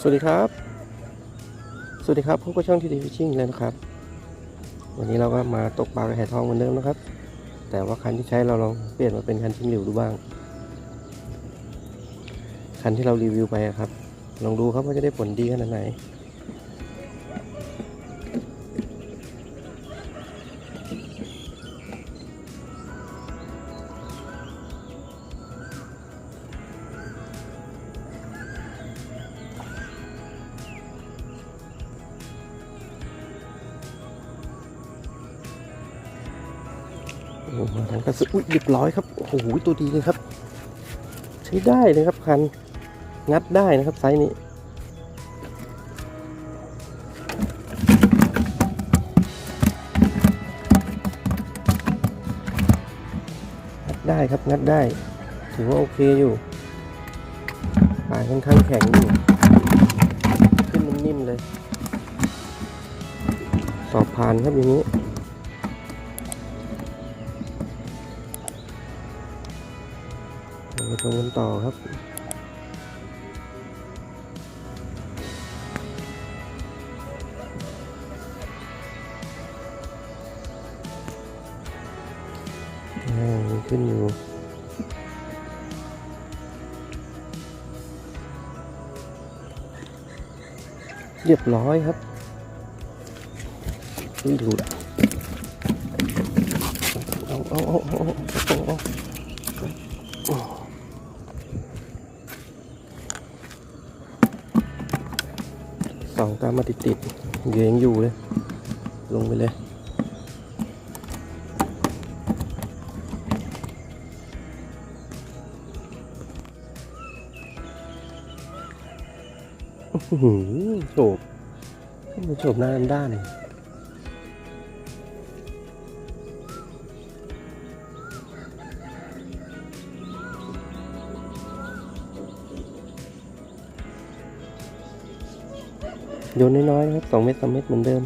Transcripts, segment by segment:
สวัสดีครับ สวัสดีครับพบกับช่องทีดีฟิชชิ่งแล้วนะครับ วันนี้เราก็มาตกปลากระแหทองเหมือนเดิมนะครับ แต่ว่าคันที่ใช้เราลองเปลี่ยนมาเป็นคันชิ้นหลิวดูบ้าง คันที่เรารีวิวไปอะครับ ลองดูครับว่าจะได้ผลดีขนาดไหน กระสุนอุ้ยเรียบร้อยครับโอ้โหตัวดีเลยครับ ใช้ได้เลยครับคันงัดได้นะครับไซส์นี้งัดได้ครับงัดได้ ถือว่าโอเคอยู่ปลายค่อนข้างแข็งอยู่ ขึ้นนิ่มๆเลย สอบผ่านครับอย่างนี้ มาชมกันต่อครับขึ้นอยู่เรียบร้อยครับอุ้ยหลุดเอาเอาเอาเอาเอาเอา สองตามมาติดติดเยงอยู่เลย ลงไปเลยอื้อหือโฉบมันโฉบหน้าด้านๆ โยนน้อยๆนะครับสองเม็ดสามเม็ดเหมือนเดิม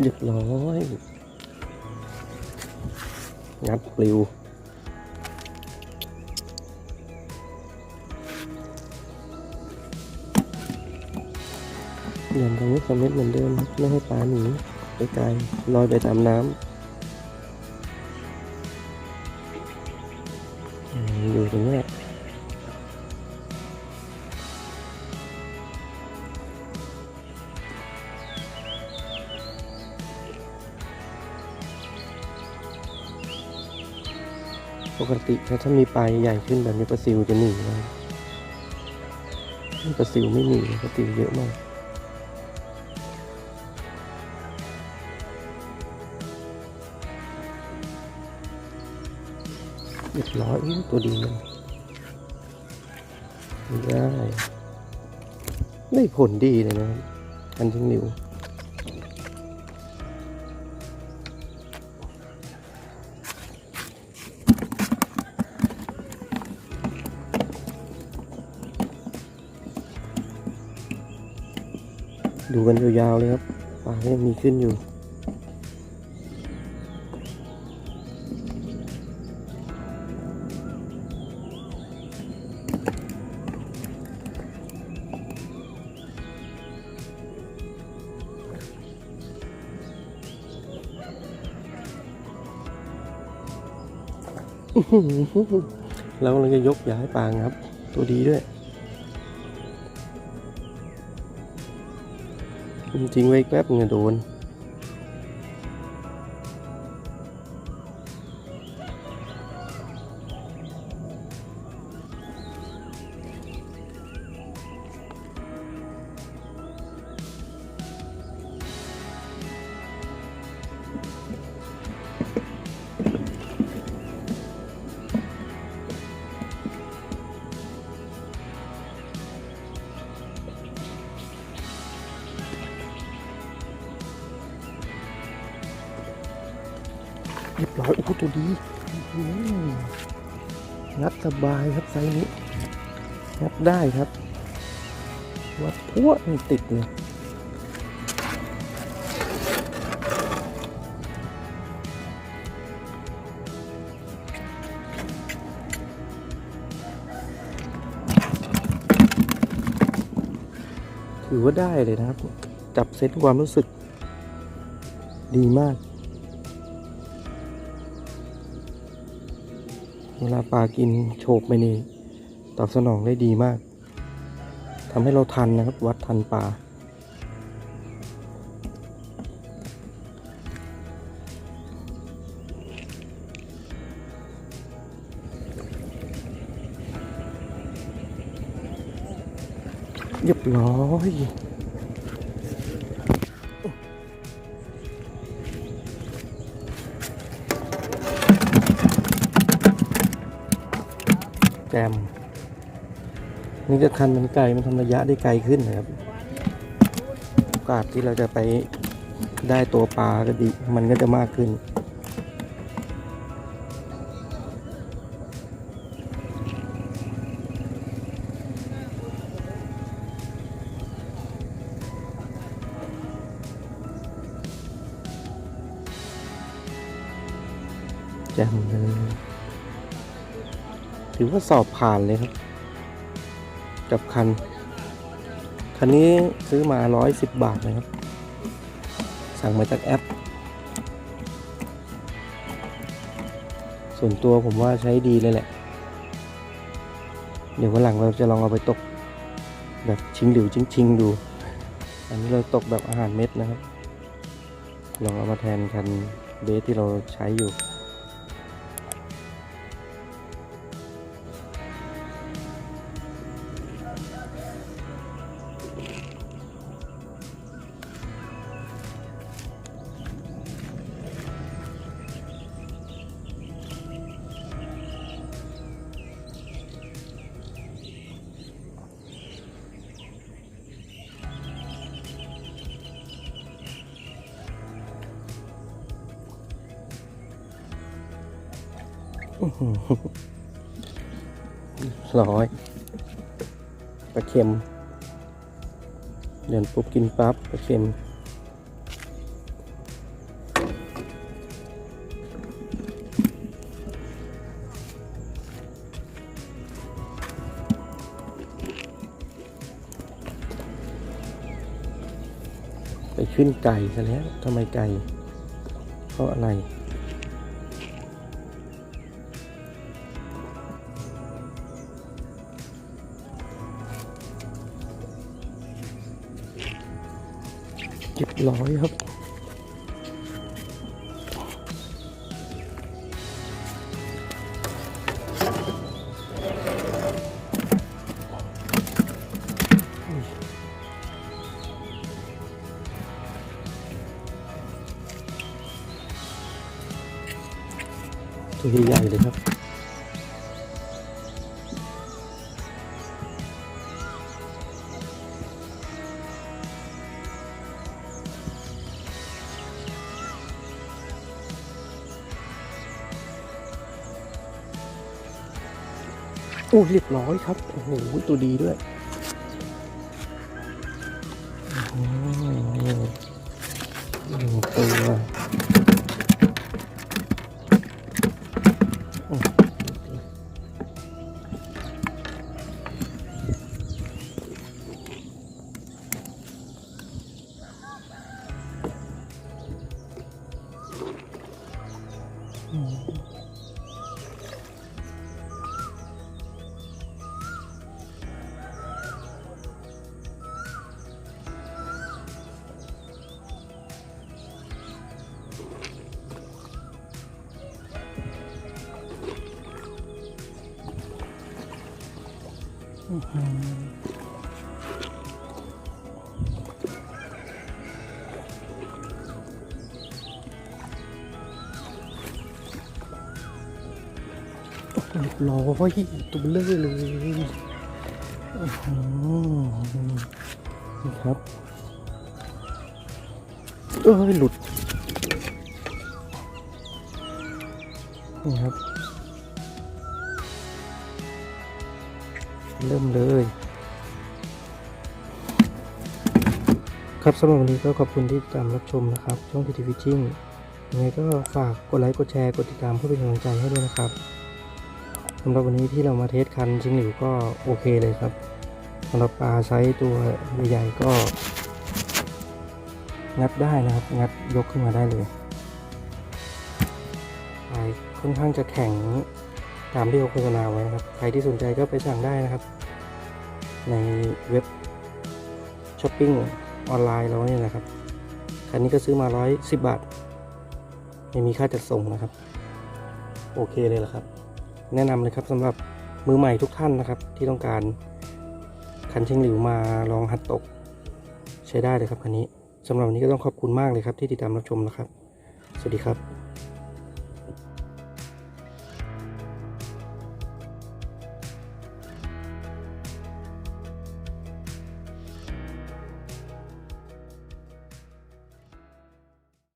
เรียบร้อย งัดปลิวอย่างตรงนี้สำเร็จเหมือนเดิม ไม่ให้ปลาหนีไปไกลลอยไปตามน้ำ อยู่ตรงนี้ปกติถ้าถ้ามีปลายใหญ่ขึ้นแบบนี้ปลาซิวจะหนีนะปลาซิวไม่หนีปลาซิวเยอะมาก เรียบร้อยตัวดีเลยได้ได้ผลดีเลยนะอันทิ้งนิวดูกันยาวๆเลยครับปลาก็ยังมีขึ้นอยู่ เรากำลังจะยกย้ายปางครับ ตัวดีด้วย จริงๆไว้แป๊บเงี้ยโดน ตัวดีงับสบายครับไซนี้งับได้ครับ วัดพัวมติดเลยถือว่าได้เลยนะครับ จับเซ็ตความรู้สึกดีมาก เวลาปลากินโฉบไปนี่ตอบสนองได้ดีมากทำให้เราทันนะครับ วัดทันปลาเรียบร้อย แจมนี่จะคันมันไกลมันทำระยะได้ไกลขึ้นนะครับโอกาสที่เราจะไปได้ตัวปลาก็ดีมันก็จะมากขึ้นแจมเลย ถือว่าสอบผ่านเลยครับ กับคัน คันนี้ซื้อมา 110 บาทนะครับ สั่งมาจากแอป ส่วนตัวผมว่าใช้ดีเลยแหละ เดี๋ยววันหลังเราจะลองเอาไปตกแบบชิงหลิวชิงๆดู อันนี้เราตกแบบอาหารเม็ดนะครับ ลองเอามาแทนคันเบสที่เราใช้อยู่ ร้อยปลาเค็ม เดินปุ๊บกินปั๊บปลาเค็มไปขึ้นไก่ซะแล้วทำไมไก่ เพราะอะไร เรียบร้อยครับตัวใหญ่เลยครับ อ้เรียบร้อยครับ โอ้โห ตัวดีด้วยอืมหตัว เรียบร้อยตัวเบลอเลยอื้อหือนี่ครับ เอ้ย หลุด นี่ครับ เริ่มเลย ครับสำหรับวันนี้ก็ขอบคุณที่ติดตามรับชมนะครับ ช่องทีทีฟิชชิ่งยังไงก็ฝากกดไลค์ กดแชร์ กดติดตามเพื่อเป็นกำลังใจให้ด้วยนะครับสำหรับวันนี้ที่เรามาเทสคันชิงหลิวก็โอเคเลยครับสำหรับปลาไซส์ตัวใหญ่ๆก็ งัดได้นะครับ งัดยกขึ้นมาได้เลยปลายค่อนข้างจะแข็ง ตามที่เขาโฆษณาไว้นะครับ ใครที่สนใจก็ไปสั่งได้นะครับ ในเว็บช้อปปิ้งออนไลน์เราเนี่ยนะครับ คันนี้ก็ซื้อมา 110 บาท ไม่มีค่าจัดส่งนะครับ โอเคเลยละครับ แนะนำเลยครับสำหรับมือใหม่ทุกท่านนะครับ ที่ต้องการคันเชิงหลิวมาลองหัดตก ใช้ได้เลยครับคันนี้สำหรับวันนี้ก็ต้องขอบคุณมากเลยครับที่ติดตามรับชมนะครับ สวัสดีครับ